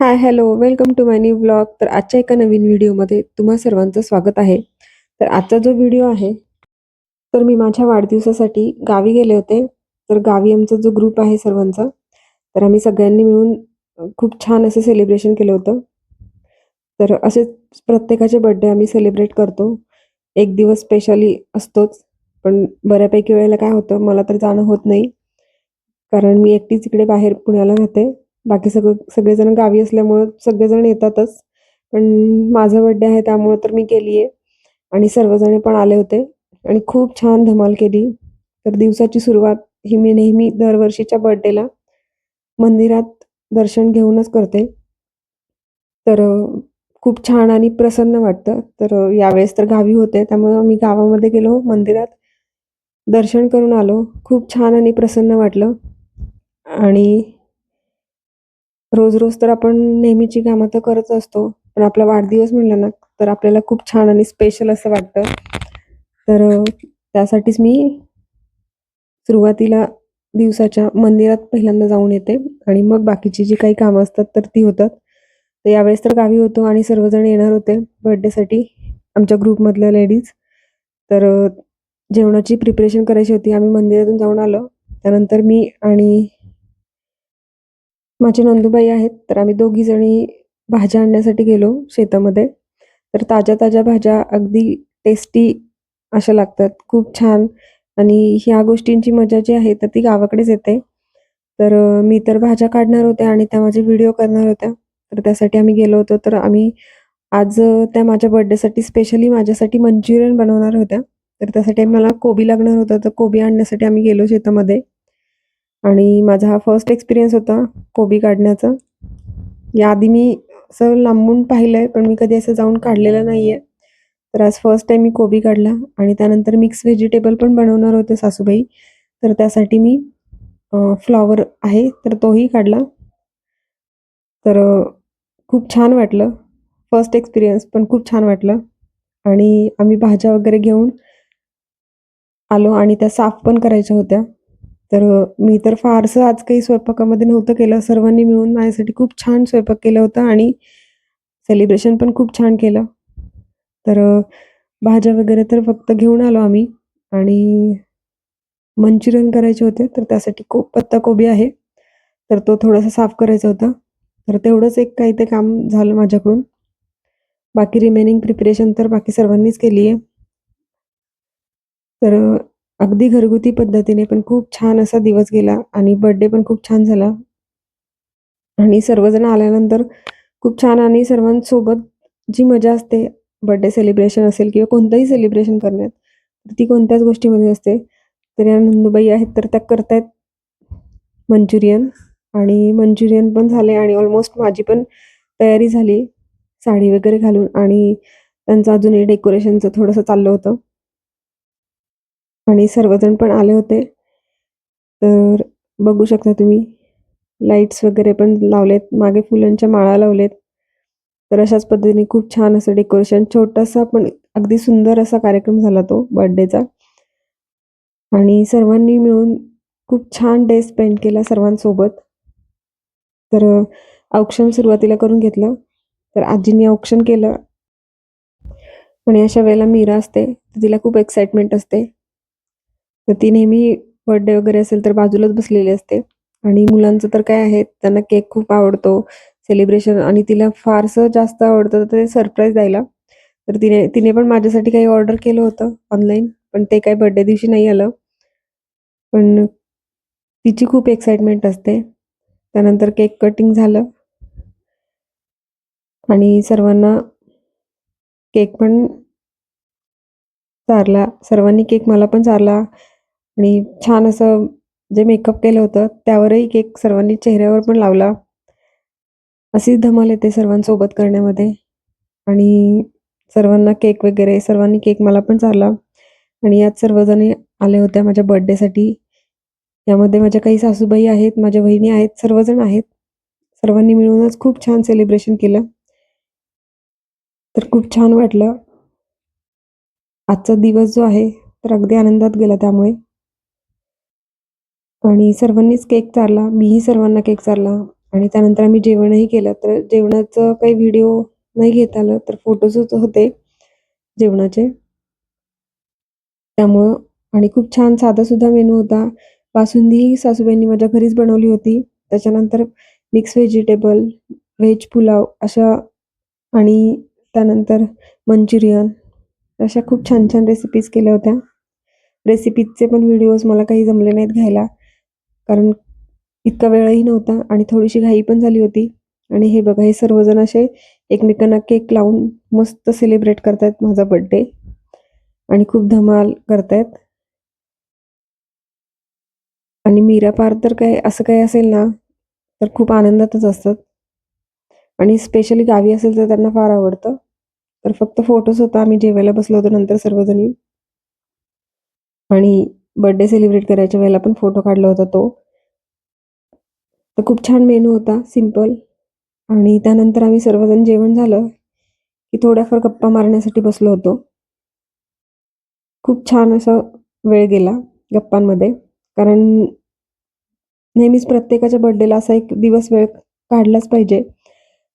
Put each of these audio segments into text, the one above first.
Hi hello welcome to my new blog तर आजच्या एका नवीन व्हिडिओमध्ये तुम्हा सर्वांचं स्वागत आहे. तर आजचा जो व्हिडिओ आहे तर मी माझ्या वाढदिवसासाठी गावी गेले होते. तर गावी आमचा जो ग्रुप आहे सर्वांचा तर आम्ही सगळ्यांनी मिळून खूप छान असं सेलिब्रेशन केलं होतं. तर असेच प्रत्येकाचे बड्डे आम्ही सेलिब्रेट करतो. एक दिवस स्पेशली असतोच पण बऱ्यापैकी वेळेला काय होतं मला तर जाणं होत नाही. कारण मी एकटीच इकडे बाहेर पुण्याला राहते. बाकी सगळं सगळेजण गावी असल्यामुळं सगळेजण येतातच. पण माझा बड्डे आहे त्यामुळं तर मी केली आहे आणि सर्वजण पण आले होते. आणि खूप छान धमाल केली. तर दिवसाची सुरुवात ही मी नेहमी दरवर्षीच्या बड्डेला मंदिरात दर्शन घेऊनच करते. तर खूप छान आणि प्रसन्न वाटतं. तर यावेळेस तर गावी होते. त्यामुळं मी गावामध्ये गेलो मंदिरात दर्शन करून आलो. खूप छान आणि प्रसन्न वाटलं. आणि रोज रोज तर आपण नेहमीची कामं तर करत असतो. पण आपला वाढदिवस म्हणला ना तर आपल्याला खूप छान आणि स्पेशल असं वाटतं. तर त्यासाठीच मी सुरुवातीला दिवसाच्या मंदिरात पहिल्यांदा जाऊन येते आणि मग बाकीची जी काही कामं असतात तर ती होतात. तर यावेळेस तर गावी होतो आणि सर्वजण येणार होते बर्थडेसाठी आमच्या ग्रुपमधल्या लेडीज तर जेवणाची प्रिपरेशन करायची होती. आम्ही मंदिरातून जाऊन आलो. त्यानंतर मी आणि माझे नंदूबाई आहेत तर आम्ही दोघी जणी भाज्या आणण्यासाठी गेलो शेतामध्ये. तर ताज्या ताज्या भाज्या अगदी टेस्टी अशा लागतात खूप छान. आणि ह्या गोष्टींची मजा जी आहे तर ती गावाकडेच येते. तर मी तर भाज्या काढणार होत्या आणि त्या माझे व्हिडिओ करणार होत्या. तर त्यासाठी आम्ही गेलो होतो तर आम्ही आज त्या माझ्या बर्थडेसाठी स्पेशली माझ्यासाठी मंचुरियन बनवणार होत्या. तर त्यासाठी मला कोबी लागणार होता तर कोबी आणण्यासाठी आम्ही गेलो शेतामध्ये. आणि माझा हा फर्स्ट एक्सपिरियन्स होता कोबी काढण्याचा. याआधी मी असं लांबून पाहिलं आहे पण मी कधी असं जाऊन काढलेलं नाही आहे तर आज फर्स्ट टाईम मी कोबी काढला आणि त्यानंतर मिक्स व्हेजिटेबल पण बनवणार होते सासूबाई. तर त्यासाठी मी फ्लॉवर आहे तर तोही काढला. तर खूप छान वाटलं. फर्स्ट एक्सपिरियन्स पण खूप छान वाटलं. आणि आम्ही भाज्या वगैरे घेऊन आलो आणि त्या साफ पण करायच्या होत्या. तर मी तर फारसं आज काही स्वयंपाकामध्ये नव्हतं केलं. सर्वांनी मिळून माझ्यासाठी खूप छान स्वयंपाक केला होता आणि सेलिब्रेशन पण खूप छान केलं. तर भाज्या वगैरे तर फक्त घेऊन आलो आम्ही आणि मंचुरियन करायचे होते तर त्यासाठी को पत्ताकोबी आहे. तर तो थोडासा साफ करायचा होता. तर तेवढंच एक काही ते काम झालं माझ्याकडून. बाकी रिमेनिंग प्रिपरेशन तर बाकी सर्वांनीच केली आहे तर अगदी घरगुती पद्धतीने पण खूप छान असा दिवस गेला आणि बर्थडे पण खूप छान झाला. आणि सर्वजण आल्यानंतर खूप छान आणि सर्वांसोबत जी मजा असते बर्थडे सेलिब्रेशन असेल किंवा कोणतंही सेलिब्रेशन करण्यात ती कोणत्याच गोष्टीमध्ये असते. तर या नंदुबाई आहेत तर त्या करतायत मंचुरियन आणि मंचुरियन पण झाले आणि ऑलमोस्ट माझी पण तयारी झाली साडी वगैरे घालून आणि त्यांचं अजूनही डेकोरेशनचं थोडंसं चाललं होतं. आणि सर्वजण पण आले होते. तर बघू शकता तुम्ही लाईट्स वगैरे पण लावलेत मागे फुलांच्या माळा लावलेत. तर अशाच पद्धतीने खूप छान असं डेकोरेशन छोटासा पण अगदी सुंदर असा कार्यक्रम झाला तो बर्थडेचा आणि सर्वांनी मिळून खूप छान डे स्पेंड केला सर्वांसोबत. तर औक्षण सुरुवातीला करून घेतलं. तर आजींनी औक्षण केलं. आणि अशा वेळेला मीरा असते तर तिला खूप एक्साइटमेंट असते. तर ती नेहमी बर्थडे वगैरे असेल तर बाजूलाच बसलेली असते. आणि मुलांचं तर काय आहे त्यांना केक खूप आवडतो सेलिब्रेशन आणि तिला फारसं जास्त आवडतं तर ते सरप्राईज द्यायला. तर तिने तिने पण माझ्यासाठी काही ऑर्डर केलं होतं ऑनलाईन पण ते काही बर्थडे दिवशी नाही आलं. पण तिची खूप एक्साइटमेंट असते. त्यानंतर केक कटिंग झालं. आणि सर्वांना केक पण चारला सर्वांनी केक मला पण चारला आणि छान असं जे मेकअप केलं होतं त्यावरही केक सर्वांनी चेहऱ्यावर पण लावला. अशीच धमाल येते सर्वांसोबत करण्यामध्ये. आणि सर्वांना केक वगैरे सर्वांनी केक मला पण चारला. आणि यात सर्वजणी आल्या होत्या माझ्या बर्थडेसाठी यामध्ये माझ्या काही सासूबाई आहेत माझ्या वहिनी आहेत सर्वजण आहेत. सर्वांनी मिळूनच खूप छान सेलिब्रेशन केलं. तर खूप छान वाटलं. आजचा दिवस जो आहे तर अगदी आनंदात गेला त्यामुळे. आणि सर्वांनीच केक चारला मीही सर्वांना केक चारला आणि त्यानंतर आम्ही जेवणही केलं. तर जेवणाचं काही व्हिडिओ नाही घेता आलं तर फोटोजच होते जेवणाचे. त्यामुळं आणि खूप छान साधासुद्धा मेनू होता. बासुंदी सासूबाईंनी माझ्या घरीच बनवली होती. त्याच्यानंतर मिक्स व्हेजिटेबल व्हेज पुलाव अशा आणि त्यानंतर मंचुरियन अशा खूप छान छान रेसिपीज केल्या होत्या. रेसिपीजचे पण व्हिडिओज मला काही जमले नाहीत घ्यायला. कारण इतका वेळही नव्हता आणि थोडीशी घाई पण झाली होती. आणि हे बघा हे सर्वजण असे एकमेकांना केक लावून मस्त सेलिब्रेट करतायत माझा बड्डे आणि खूप धमाल करतायत. आणि मीरा पार तर काय असं काही असेल ना तर खूप आनंदातच असतात. आणि स्पेशली गावी असेल तर त्यांना फार आवडतं. तर फक्त फोटोज होता आम्ही जेवायला बसलो होतो नंतर सर्वजणी. आणि बर्थडे सेलिब्रेट करायच्या वेळेला पण फोटो काढला होता तो. तर खूप छान मेनू होता सिंपल आणि त्यानंतर आम्ही सर्वजण जेवण झालं की थोड्याफार गप्पा मारण्यासाठी बसलो होतो. खूप छान असं वेळ गेला गप्पांमध्ये. कारण नेहमीच प्रत्येकाच्या बर्थडेला असा एक दिवस वेळ काढलाच पाहिजे.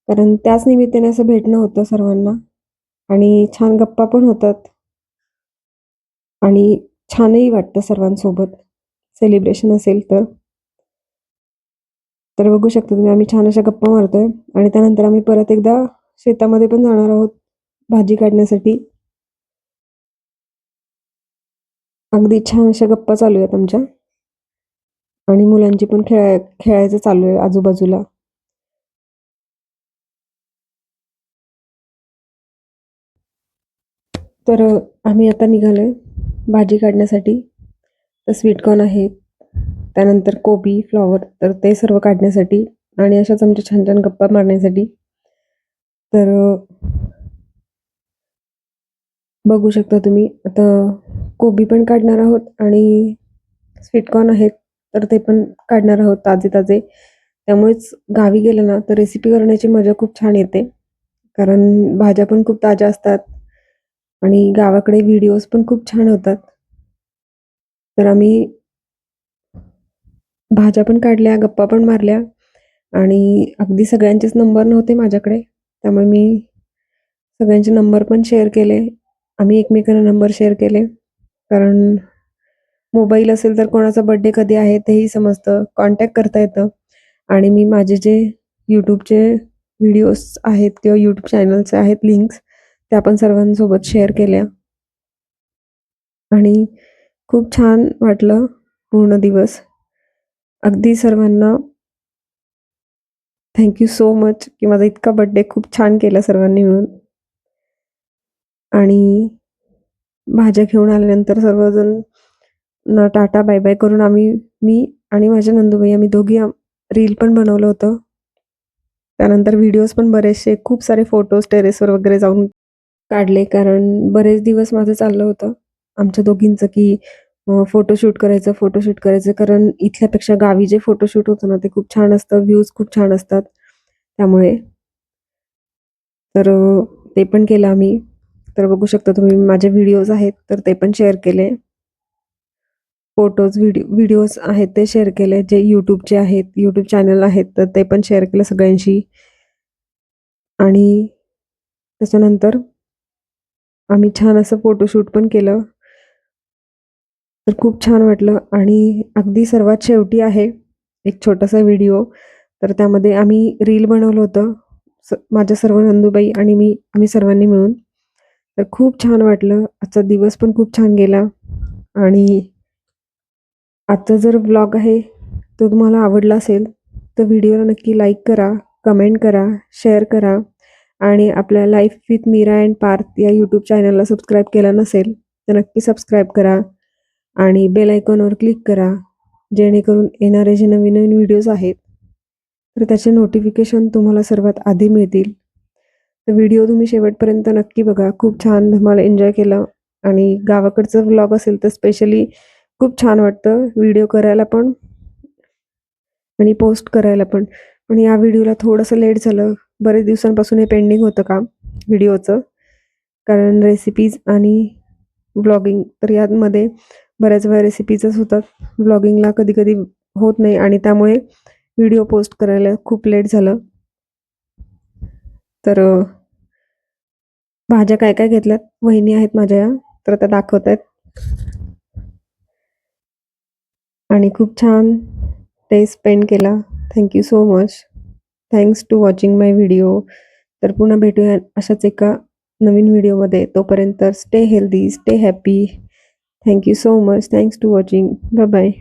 कारण त्याच निमित्ताने असं भेटणं होतं सर्वांना. आणि छान गप्पा पण होतात. आणि छानही वाटतं सर्वांसोबत. सेलिब्रेशन असेल तर. तर बघू शकता तुम्ही आम्ही छान अशा गप्पा मारतोय आणि त्यानंतर आम्ही परत एकदा शेतामध्ये पण जाणार आहोत भाजी काढण्यासाठी. अगदी छान अशा गप्पा चालू आहेत आमच्या. आणि मुलांची पण खेळाय खेळायचं चालू आहे आजूबाजूला. तर आम्ही आता निघालोय. भाजी काढण्यासाठी. तर स्वीटकॉर्न आहेत त्यानंतर कोबी फ्लॉवर तर ते सर्व काढण्यासाठी आणि अशाच आमच्या छान छान गप्पा मारण्यासाठी. तर बघू शकता तुम्ही आता कोबी पण काढणार आहोत आणि स्वीटकॉर्न आहेत तर ते पण काढणार आहोत ताजे ताजे. त्यामुळेच गावी गेलं ना तर रेसिपी करण्याची मजा खूप छान येते. कारण भाज्या पण खूप ताज्या असतात. आणि गावाकडे व्हिडिओज पण खूप छान होतात. तर आम्ही भाज्या पण काढल्या गप्पा पण मारल्या आणि अगदी सगळ्यांचेच नंबर नव्हते माझ्याकडे. त्यामुळे मी सगळ्यांचे नंबर पण शेअर केले. आम्ही एकमेकांना नंबर शेअर केले. कारण मोबाईल असेल तर कोणाचा बड्डे कधी आहे तेही समजतं कॉन्टॅक्ट करता येतं. आणि मी माझे जे यूट्यूबचे व्हिडिओज आहेत किंवा यूट्यूब चॅनल्स आहेत लिंक्स त्या आपण सर्वांसोबत शेअर केल्या. आणि खूप छान वाटलं पूर्ण दिवस. अगदी सर्वांना थँक्यू सो मच की माझा इतका बड्डे खूप छान केला सर्वांनी मिळून. आणि भाज्या घेऊन आल्यानंतर सर्वजण ना टाटा बाय बाय करून आम्ही मी आणि माझ्या नंदूबाई आम्ही दोघी रील पण बनवलं होतं. त्यानंतर व्हिडिओज पण बरेचसे खूप सारे फोटोज टेरेसवर वगैरे जाऊन काढले कारण बरेच दिवस माझं चाललं होतं. आमच्या दोघींचं की फोटोशूट करायचं फोटोशूट करायचं कारण इथल्यापेक्षा गावी जे फोटोशूट होतं ना ते खूप छान असतं व्ह्यूज खूप छान असतात. त्यामुळे तर ते पण केलं आम्ही. तर बघू शकता तुम्ही माझे व्हिडिओज आहेत तर ते पण शेअर केले. फोटोज व्हिडिओ व्हिडिओज आहेत ते शेअर केले. जे यूट्यूबचे आहेत यूट्यूब चॅनल आहेत तर ते पण शेअर केलं सगळ्यांशी. आणि त्याच्यानंतर आम्ही छान असं फोटोशूट पण केलं. तर खूप छान वाटलं आणि अगदी सर्वात शेवटी आहे एक छोटासा व्हिडिओ तर त्यामध्ये आम्ही रील बनवलं होतं. स माझ्या सर्व नंदूबाई आणि मी आम्ही सर्वांनी मिळून. तर खूप छान वाटलं. आजचा दिवस पण खूप छान गेला. आणि आजचा जर ब्लॉग आहे तो तुम्हाला आवडला असेल तर व्हिडिओला नक्की लाईक करा कमेंट करा शेअर करा. आणि आपल्या life with Meera and Parth या यूट्यूब चॅनलला सबस्क्राईब केला नसेल तर नक्की सबस्क्राईब करा आणि बेल आयकॉनवर क्लिक करा जेणेकरून येणारे जे नवीन नवीन व्हिडिओज आहेत तर त्याचे नोटिफिकेशन तुम्हाला सर्वात आधी मिळतील. तर व्हिडिओ तुम्ही शेवटपर्यंत नक्की बघा. खूप छान धमाल एन्जॉय केलं आणि गावाकडचं व्लॉग असेल तर स्पेशली खूप छान वाटतं व्हिडिओ करायला पण आणि पोस्ट करायला पण. पण या व्हिडिओला थोडंसं लेट झालं बरेच दिवसांपासून हे पेंडिंग होतं काम व्हिडिओचं. कारण रेसिपीज आणि ब्लॉगिंग तर यामध्ये बऱ्याच वेळा रेसिपीजच होतात. ब्लॉगिंगला कधी कधी होत नाही आणि त्यामुळे व्हिडिओ पोस्ट करायला खूप लेट झालं. तर भाज्या काय काय घेतल्यात? वहिनी आहेत माझ्या या तर त्या दाखवत आहेत आणि खूप छान टेस्ट स्पेंड केला. Thank you so much thanks to watching my video तर पुन्हा भेटूया अशाच एका नवीन व्हिडिओमध्ये तोपर्यंत stay healthy stay happy thank you so much thanks to watching bye bye